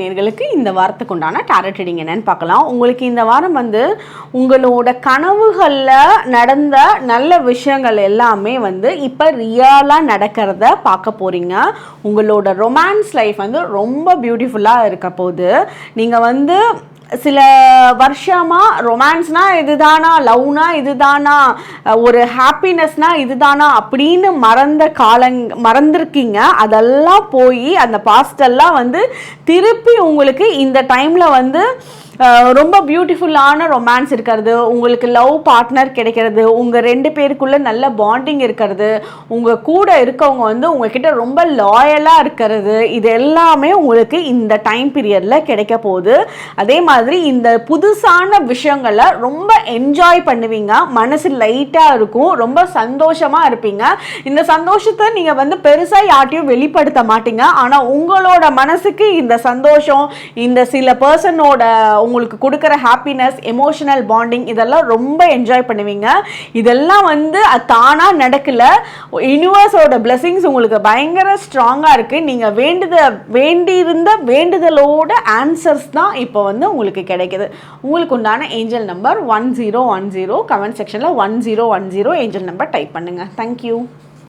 நேர்களுக்கு இந்த வாரத்துக்கு உண்டான டேரட் ரீடிங் என்னன்னு பார்க்கலாம். உங்களுக்கு இந்த வாரம் வந்து உங்களோட கனவுகளில் நடந்த நல்ல விஷயங்கள் எல்லாமே வந்து இப்போ ரியலாக நடக்கிறத பார்க்க போகிறீங்க உங்களோட ரொமான்ஸ் லைஃப் வந்து ரொம்ப பியூட்டிஃபுல்லாக இருக்க போகுது. நீங்கள் வந்து சில வருஷமாக ரொமான்ஸ்னா இதுதானா லவ்னா இதுதானா ஒரு ஹாப்பினஸ்னா இதுதானா அப்படின்னு மறந்த காலங் மறந்துருக்கீங்க. அதெல்லாம் போய் அந்த பாஸ்டெல்லாம் வந்து திருப்பி உங்களுக்கு இந்த டைமில் வந்து ரொம்ப பியூட்டிஃபுல்லான ரொமான்ஸ் இருக்கிறது. உங்களுக்கு லவ் பார்ட்னர் கிடைக்கிறது. உங்கள் ரெண்டு பேருக்குள்ளே நல்ல பாண்டிங் இருக்கிறது. உங்கள் கூட இருக்கவங்க வந்து உங்ககிட்ட ரொம்ப லாயலாக இருக்கிறது. இது எல்லாமே உங்களுக்கு இந்த டைம் பீரியடில் கிடைக்க போகுது. அதே மாதிரி இந்த புதுசான விஷயங்களை ரொம்ப என்ஜாய் பண்ணுவீங்க. மனசு லைட்டாக இருக்கும். ரொம்ப சந்தோஷமாக இருப்பீங்க. இந்த சந்தோஷத்தை நீங்கள் வந்து பெருசாக யார்ட்டையும் வெளிப்படுத்த மாட்டீங்க. ஆனால் உங்களோட மனசுக்கு இந்த சந்தோஷம் இந்த சில பர்சனோட உங்களுக்கு கொடுக்குற ஹாப்பினஸ் எமோஷனல் பாண்டிங் இதெல்லாம் ரொம்ப என்ஜாய் பண்ணுவீங்க. இதெல்லாம் வந்து தானாக நடக்கல. யூனிவர்ஸோட பிளெஸிங்ஸ் உங்களுக்கு பயங்கர ஸ்ட்ராங்காக இருக்குது நீங்கள் வேண்டுத வேண்டியிருந்த வேண்டுதலோட ஆன்சர்ஸ் தான் இப்போ வந்து உங்களுக்கு கிடைக்குது. உங்களுக்கு உண்டான angel number one zero one zero comment செக்ஷனில் one zero one zero angel number type பண்ணுங்கள் தேங்க்யூ